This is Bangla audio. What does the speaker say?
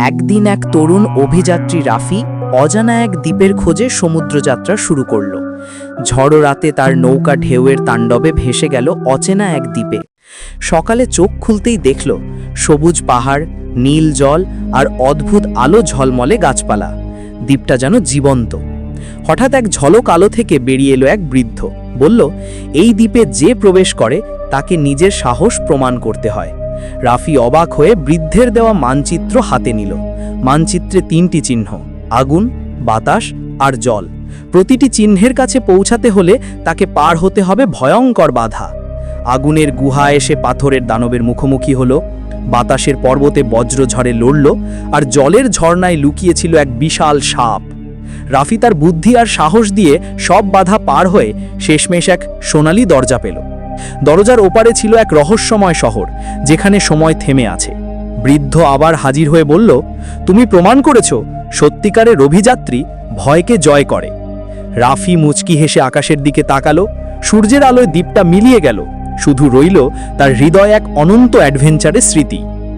একদিন এক তরুণ অভিযাত্রী রাফি অজানা এক দ্বীপের খোঁজে সমুদ্রযাত্রা শুরু করল। ঝড়ো রাতে তার নৌকা ঢেউয়ের তাণ্ডবে ভেসে গেল অচেনা এক দ্বীপে। সকালে চোখ খুলতেই দেখল, সবুজ পাহাড়, নীল জল আর অদ্ভুত আলো ঝলমলে গাছপালা। দ্বীপটা যেন জীবন্ত। হঠাৎ এক ঝলক আলো থেকে বেরিয়ে এলো এক বৃদ্ধ। বলল, এই দ্বীপে যে প্রবেশ করে, তাকে নিজের সাহস প্রমাণ করতে হয়। রাফি অবাক হয়ে বৃদ্ধের দেওয়া মানচিত্র হাতে নিল। মানচিত্রে তিনটি চিহ্ন, আগুন, বাতাস আর জল। প্রতিটি চিহ্নের কাছে পৌঁছাতে হলে তাকে পার হতে হবে ভয়ঙ্কর বাধা। আগুনের গুহা এসে পাথরের দানবের মুখোমুখি হল। বাতাসের পর্বতে বজ্রঝড়ে লড়ল আর জলের ঝর্ণায় লুকিয়েছিল এক বিশাল সাপ। রাফি তার বুদ্ধি আর সাহস দিয়ে সব বাধা পার হয়ে শেষমেশ এক সোনালি দরজা পেল। দরজার ওপারে ছিল এক রহস্যময় শহর, যেখানে সময় থেমে আছে। বৃদ্ধ আবার হাজির হয়ে বলল, তুমি প্রমাণ করেছ সত্যিকারে রভিযাত্রী ভয়কে জয় করে রাফি মুচকি হেসে আকাশের দিকে তাকালো, সূর্যের আলোয় দ্বীপটা মিলিয়ে গেল, শুধু রইল তার হৃদয় এক অনন্ত অ্যাডভেঞ্চারের স্মৃতি।